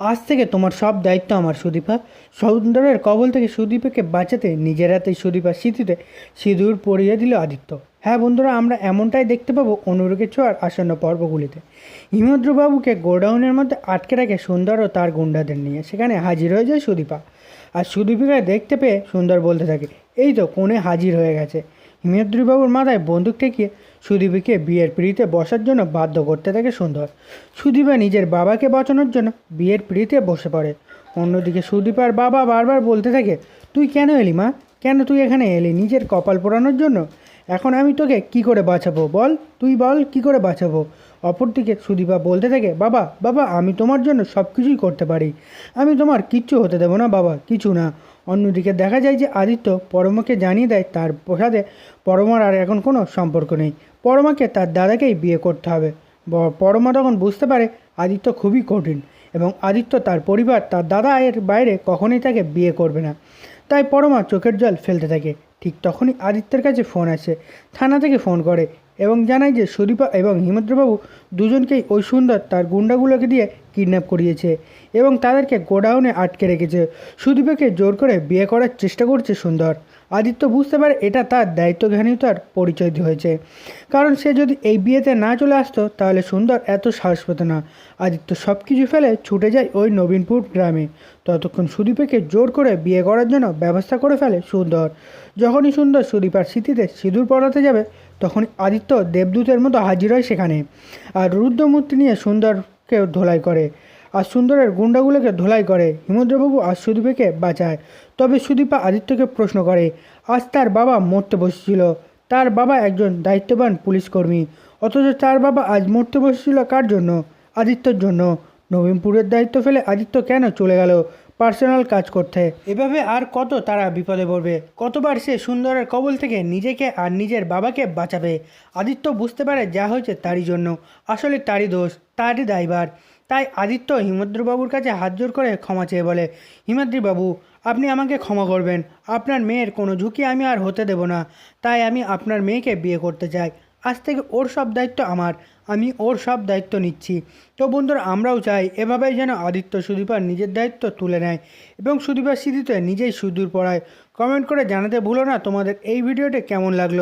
আজ থেকে তোমার সব দায়িত্ব আমার, সুদীপা। সৌন্দর্যের কবল থেকে সুদীপাকে বাঁচাতে নিজের হাতে সুদীপার স্মৃতিতে সিঁদুর পরিয়ে দিল আদিত্য। হ্যাঁ বন্ধুরা, আমরা এমনটাই দেখতে পাবো অনুরোগের ছোঁয়ার আসন্ন পর্বগুলিতে। হিমদ্রবাবুকে গোডাউনের মধ্যে আটকে রাখে সুন্দর ও তার গুন্ডাদের নিয়ে সেখানে হাজির হয়ে যায় সুদীপা। আর সুদীপিকা দেখতে পেয়ে সুন্দর বলতে থাকে, এই তো কোণে হাজির হয়ে গেছে। হিমেদ্রিবাবুর মাথায় বন্দুক ঠেকিয়ে সুদীপীকে বিয়ের পিড়িতে বসার জন্য বাধ্য করতে থাকে সুন্দর। সুদীপা নিজের বাবাকে বাঁচানোর জন্য বিয়ের পিড়িতে বসে পড়ে। অন্যদিকে সুদীপার বাবা বারবার বলতে থাকে, তুই কেন এলি মা? কেন তুই এখানে এলি? নিজের কপাল পোড়ানোর জন্য? এখন আমি তোকে কি করে বাঁচাবো বল? তুই বল, কি করে বাঁচাবো? অপরদিকে সুদীপা বলতে থাকে, বাবা বাবা, আমি তোমার জন্য সব কিছুই করতে পারি। আমি তোমার কিচ্ছু হতে দেবো না, বাবা, কিছু না। অন্যদিকে দেখা যায় যে আদিত্য পরমাকে জানিয়ে দেয় তার সাথে পরমার আর এখন কোনো সম্পর্ক নেই। পরমাকে তার দাদাকেই বিয়ে করতে হবে। পরমা তখন বুঝতে পারে আদিত্য খুবই কঠিন এবং আদিত্য তার পরিবার, তার দাদা এর বাইরে কখনোই তাকে বিয়ে করবে না। তাই পরমা চোখের জল ফেলতে থাকে। ঠিক তখনই আদিত্যের কাছে ফোন আসে। থানা থেকে ফোন করে এবং জানায় যে সুদীপা এবং হিমদ্রবাবু দুজনকেই ওই সুন্দর তার গুন্ডাগুলোকে দিয়ে কিডন্যাপ করিয়েছে এবং তাদেরকে গোডাউনে আটকে রেখেছে। সুদীপাকে জোর করে বিয়ে করার চেষ্টা করছে সুন্দর। আদিত্য বুঝতে পারে এটা তার দায়িত্বজ্ঞানীতার পরিচয় হয়েছে। কারণ সে যদি এই বিয়েতে না চলে আসতো, তাহলে সুন্দর এত সাহস পেত না। আদিত্য সব কিছু ফেলে ছুটে যায় ওই নবীনপুর গ্রামে। ততক্ষণ সুদীপাকে জোর করে বিয়ে করার জন্য ব্যবস্থা করে ফেলে সুন্দর। যখনই সুন্দর সুদীপার স্মৃতিতে সিঁদুর পড়াতে যাবে তখন আদিত্য দেবদূতের মতো হাজির হয় সেখানে আর রুদ্রমূর্তি নিয়ে সুন্দরকে ধোলাই করে আর সুন্দরের গুন্ডাগুলোকে ধোলাই করে। হিমদ্রবাবু আর সুদীপাকে বাঁচায়। তবে সুদীপা আদিত্যকে প্রশ্ন করে, আজ তার বাবা মরতে বসেছিল। তার বাবা একজন দায়িত্ববান পুলিশ কর্মী। অথচ তার বাবা আজ মরতে বসেছিল কার জন্য? আদিত্যর জন্য। নবীনপুরের দায়িত্ব ফেলে আদিত্য কেন চলে গেল? পার্সোনাল কাজ করতে। এভাবে আর কত তারা বিপদে পড়বে? কতবার সে সুন্দরের কবল থেকে নিজেকে আর নিজের বাবাকে বাঁচাবে? আদিত্য বুঝতে পারে যা হয়েছে তারই জন্য। আসলে তারই দোষ, তারই দায়ভার। তাই আদিত্য হিমদ্রবাবুর কাছে হাত জোর করে ক্ষমা চেয়ে বলে, হিমাদ্রিবাবু, আপনি আমাকে ক্ষমা করবেন। আপনার মেয়ের কোনো ঝুঁকি আমি আর হতে দেব না। তাই আমি আপনার মেয়েকে বিয়ে করতে চাই। আজ থেকে ওর সব দায়িত্ব আমার, আমি ওর সব দায়িত্ব নিচ্ছি। তো বন্ধুরা, আমরাও চাই এভাবেই যেন আদিত্য সুদীপার নিজের দায়িত্ব তুলে নেয় এবং সুদীপার স্মৃতিতে নিজেই সুদূর পড়ায়। কমেন্ট করে জানাতে ভুলো না তোমাদের, এই ভিডিওটি কেমন লাগল?